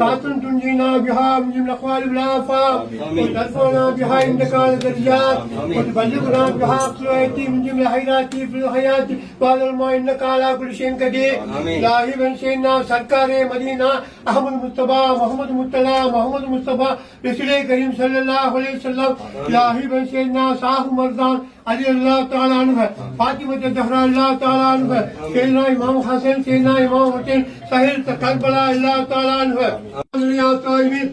సాత్వం ساعة تنجينا بها من جميع الأقوال والآفات وترفعنا بها عندك على الدرجات وتبلغنا بها أقصى من جميع الخيرات في الحياة بعد الماء إنك على كل شيء قدير إلهي بن سيدنا سركار مدينة أحمد مصطفى محمد مطلع محمد مصطفى رسول كريم صلى الله عليه وسلم إلهي بن سيدنا صاحب مرضان علي الله تعالى عنه فاطمة الزهراء الله تعالى عنه سيدنا إمام حسن سيدنا إمام حسين سهل كربلاء الله تعالى عنه يا صاحبين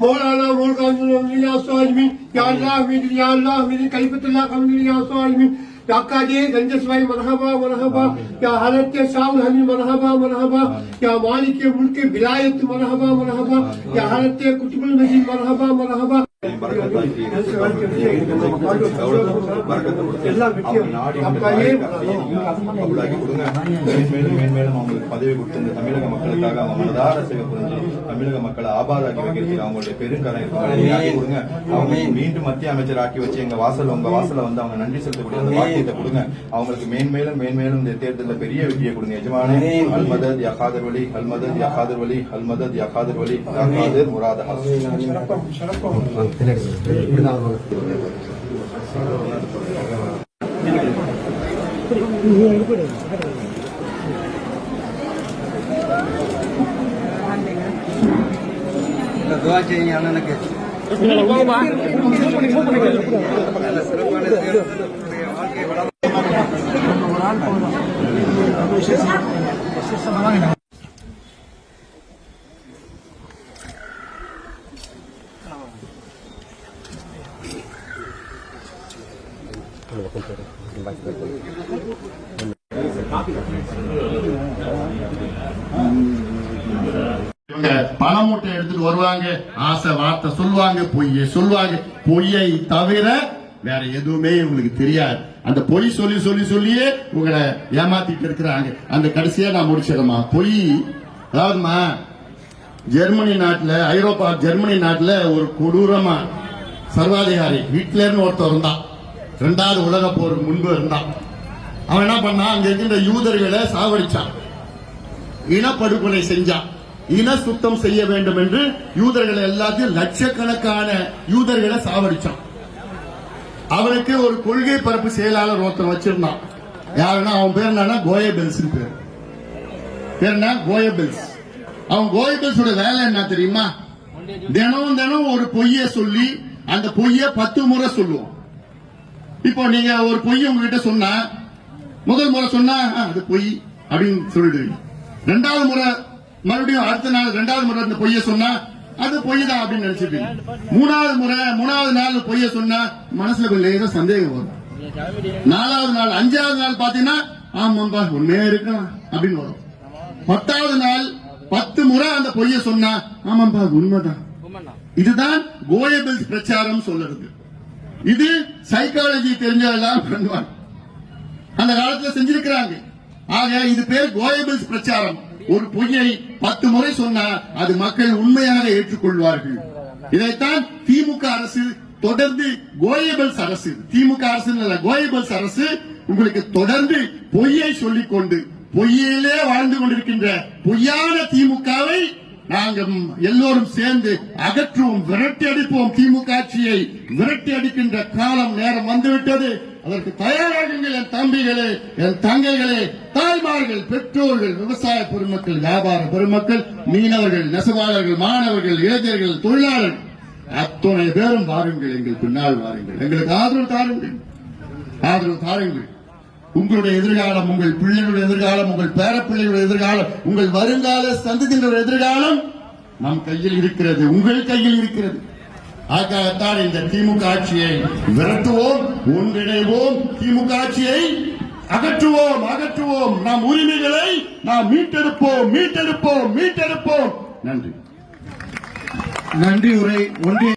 مولانا مرغان الحمد يا صاحبين يا الله من يا الله من كلمة الله الحمد يا صاحبين ढाकाजे गंजस भाई मरहबा मरहबा या हालत के साउल हमी मरहबा मरहबा या मालिक के मुल्क के विलायत मरहबा मरहबा या हालत के कुतुबुल मजीद मरहबा मरहबा பதவி கொடுத்திருந்த தமிழக மக்களுக்காக அவங்க மனதார சேவை தமிழக மக்களை ஆபாதாக்கி அவங்களுடைய பெருங்கலை கொடுங்க அவங்க மீண்டும் மத்திய அமைச்சர் வச்சு எங்க வாசல் உங்க வாசல வந்து அவங்க நன்றி செலுத்தக்கூடிய அந்த கொடுங்க அவங்களுக்கு மேன்மேலும் மேன்மேலும் இந்த தேர்தலில் பெரிய வெற்றியை கொடுங்க எஜமானே அல்மதத் யா காதர் வலி வலி அல்மதத் யா வலி முராத துவா செய்யுங்க அண்ணனுக்கு சிறப்பான இவங்க பண மூட்டை எடுத்துட்டு வருவாங்க ஆசை வார்த்தை சொல்லுவாங்க பொய்ய சொல்லுவாங்க. பொய்யை தவிர வேற எதுவுமே உங்களுக்கு தெரியாது. அந்த பொய் சொல்லி சொல்லி சொல்லியே உங்களை ஏமாத்திட்டு இருக்கிறாங்க. அந்த கடைசியா நான் முடிச்சிடமா பொய். அதாவதுமா ஜெர்மனி நாட்டுல ஐரோப்பா ஜெர்மனி நாட்டுல ஒரு கொடூரமா சர்வாதிகாரி ஹிட்லர்னு ஒருத்தர் இருந்தான். ரெண்டாவது உலக போருக்கு முன்பு இருந்தான். அவன் என்ன பண்ணான்? அங்க இருக்கின்ற யூதர்களை சாவடிச்சான் இனப்படுகொலை செஞ்சான். இன சுத்தம் செய்ய வேண்டும் என்று யூதர்களை எல்லாத்தையும் லட்சக்கணக்கான யூதர்களை சாவடிச்சான் அவனுக்கு ஒரு கொள்கை பரப்பு செயலாளர் ஒருத்தன் வச்சிருந்தான். யாருன்னா அவன் பேர் என்னன்னா கோயபெல்ஸ் பேர். பேர் என்ன? கோயபெல்ஸ் அவன் கோயபெல்ஸோட வேலை என்ன தெரியுமா? தினம் தினம் ஒரு பொய்ய சொல்லி அந்த பொய்ய பத்து முறை சொல்லுவோம் இப்போ நீங்க ஒரு பொய் உங்ககிட்ட சொன்னா முதல் முறை சொன்னா "ஆ, அது பொய் அப்படின்னு சொல்லிடுவீங்க. ரெண்டாவது முறை மறுபடியும் அடுத்த நாள் ரெண்டாவது முறை அந்த பொய்ய சொன்னா அது பொய் தான் அப்படின்னு நினைச்சிருப்பீங்க மூணாவது முறை மூணாவது நாள் பொய்ய சொன்னா மனசுல கொஞ்சம் லேசா சந்தேகம் வரும். நாலாவது நாள் அஞ்சாவது நாள் பாத்தீங்கன்னா ஆமாம்பா உண்மையா இருக்கலாம் அப்படின்னு வரும். பத்தாவது நாள் பத்து முறை அந்த பொய்ய சொன்னா ஆமாம்பா உண்மைதான். இதுதான் கோயபிள்ஸ் பிரச்சாரம் சொல்றது. இது சைக்காலஜி தெரிஞ்சதெல்லாம் பண்ணுவாங்க. அந்த காலத்துல செஞ்சிருக்கிறாங்க. ஆக இது பேர் கோயபிள்ஸ் பிரச்சாரம். ஒரு பொய்யை பத்து முறை சொன்னா அது மக்கள் உண்மையாக ஏற்றுக்கொள்வார்கள். இதைத்தான் திமுக அரசு தொடர்ந்து கோயபிள்ஸ் அரசு. திமுக அரசு கோயபிள்ஸ் அரசு உங்களுக்கு தொடர்ந்து பொய்யை சொல்லிக் கொண்டு பொய்யிலே வாழ்ந்து கொண்டிருக்கின்ற பொய்யான திமுகவை நாங்கள் எல்லோரும் சேர்ந்து அகற்றுவோம் விரட்டி அடிப்போம். திமுக ஆட்சியை விரட்டி அடிக்கின்ற காலம் நேரம் வந்துவிட்டது. அதற்கு தயாராகுங்கள் என் தம்பிகளே என் தங்கைகளே தாய்மார்கள் பெற்றோர்கள் விவசாய பெருமக்கள் வியாபார பெருமக்கள் மீனவர்கள் நெசவாளர்கள் மாணவர்கள் இளைஞர்கள் தொழிலாளர்கள். அத்தனை பேரும் வாருங்கள் எங்கள் பின்னால் வாருங்கள். எங்களுக்கு ஆதரவு தாருங்கள். ஆதரவு தாருங்கள். உங்களுடைய எதிர்காலம் உங்கள் பிள்ளைகளுடைய எதிர்காலம் உங்கள் பேரப்பிள்ளைகளுடைய எதிர்காலம் உங்கள் வருங்கால சந்ததியினுடைய எதிர்காலம் நம் கையில் இருக்கிறது உங்கள் கையில் இருக்கிறது. ஆகத்தான் இந்த திமுக ஆட்சியை விரட்டுவோம் ஒன்றிணைவோம் திமுக ஆட்சியை அகற்றுவோம் அகற்றுவோம். நம் உரிமைகளை நாம் மீட்டெடுப்போம் மீட்டெடுப்போம் மீட்டெடுப்போம். நன்றி. நன்றி உரை ஒன்றிய